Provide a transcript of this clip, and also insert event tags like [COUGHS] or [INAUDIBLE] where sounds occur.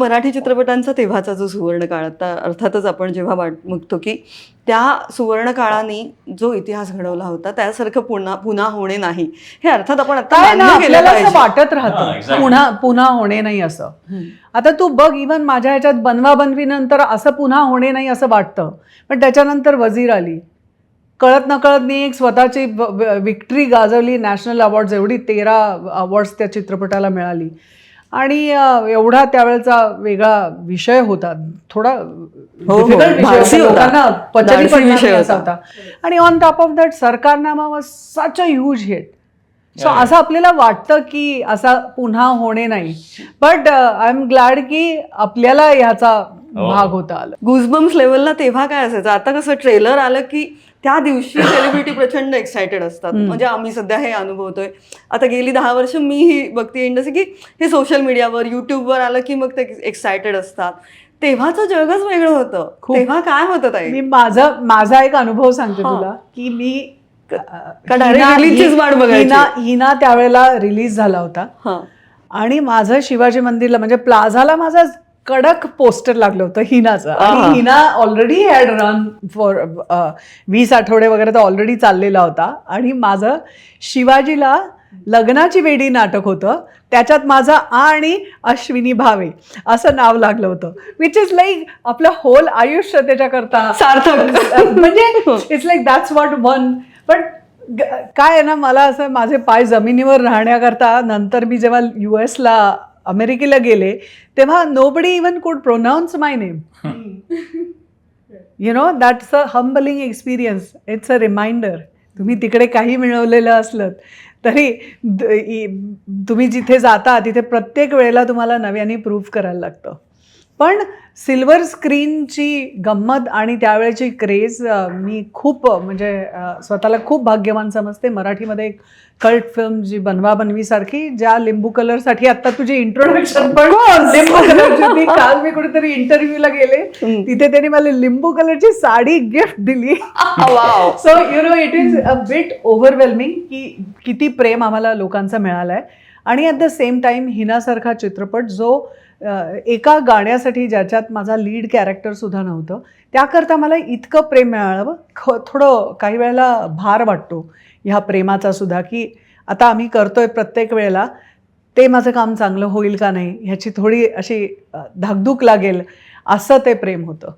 मराठी चित्रपटांचा तेव्हाचा जो सुवर्ण काळ आता अर्थातच आपण जेव्हा वाट बघतो की त्या सुवर्ण काळाने जो इतिहास घडवला होता त्यासारखं पुन्हा पुन्हा होणे नाही. हे अर्थात आपण आता वाटत राहतं. पुन्हा पुन्हा होणे नाही असं. आता तू बघ इवन माझ्या ह्याच्यात बनवा बनवीनंतर असं पुन्हा होणे नाही असं वाटतं. पण त्याच्यानंतर वजीर आली. कळत नकळत मी एक स्वतःची विक्ट्री गाजवली नॅशनल अवॉर्ड्स एवढी तेरा अवॉर्ड्स त्या चित्रपटाला मिळाली. आणि एवढा त्यावेळेचा वेगळा विषय होता. थोडा हो, difficult विषय होता. आणि on top of that Sarkarnama was such a huge hit so. असं आपल्याला वाटतं की असा पुन्हा होणे नाही. बट आय एम ग्लॅड की आपल्याला ह्याचा हो. भाग होता आला. गुजबम्स लेवलला तेव्हा काय असायचं? आता कसं ट्रेलर आलं की त्या दिवशी [COUGHS] सेलिब्रिटी प्रचंड एक्सायटेड असतात. म्हणजे आम्ही सध्या हे अनुभवतोय. आता गेली दहा वर्ष मी ही बघते इंडस्ट्री की हे सोशल मीडियावर युट्यूबवर आलं की मग ते एक्सायटेड असतात. तेव्हाचं जगच वेगळं होतं. तेव्हा काय होतं ताई? मी माझा माझा एक अनुभव सांगते. तुला की मी हिना- त्यावेळेला रिलीज झाला होता. आणि माझं शिवाजी मंदिरला म्हणजे प्लाझाला माझा कडक पोस्टर लागलं होतं हिनाचं. आणि Hina already had run for वीस आठवडे वगैरे तर ऑलरेडी चाललेला होता. आणि माझं शिवाजीला लग्नाची वेडी नाटक होतं. त्याच्यात माझा आ आणि अश्विनी भावे असं नाव लागलं होतं. विच इज लाईक आपलं होल आयुष्य त्याच्याकरता. सार्थक. म्हणजे it's like that's what one पण काय आहे ना मला असं माझे पाय जमिनीवर राहण्याकरता नंतर मी जेव्हा यू एसला अमेरिकेला गेले तेव्हा nobody even could pronounce my name you know that's a humbling experience it's a reminder तुम्ही तिकडे काही मिळवलेलं असलं तरी तुम्ही जिथे जाता तिथे प्रत्येक वेळेला तुम्हाला नव्याने प्रूव्ह करायला लागतं. पण सिल्वर स्क्रीनची गंमत आणि त्यावेळेची क्रेज मी खूप म्हणजे स्वतःला खूप भाग्यवान समजते. मराठीमध्ये एक कल्ट फिल्म जी बनवा बनवीसारखी ज्या लिंबू कलरसाठी आता तुझी इंट्रोडक्शन पण लिंबू कलरची होती. काल मी कुठेतरी इंटरव्ह्यूला गेले. तिथे त्यांनी मला लिंबू कलरची साडी गिफ्ट दिली. So you know it is a bit overwhelming की किती प्रेम आम्हाला लोकांचं मिळालं आहे आणि ॲट द सेम टाईम हिनासारखा चित्रपट जो एका गाण्यासाठी ज्याच्यात माझा लीड कॅरेक्टरसुद्धा नव्हतं त्याकरता मला इतकं प्रेम मिळालं ख थोडं काही वेळेला भार वाटतो ह्या प्रेमाचा सुद्धा की आता आम्ही करतोय प्रत्येक वेळेला ते माझं काम चांगलं होईल का नाही ह्याची थोडी अशी धाकधूक लागेल असं ते प्रेम होतं.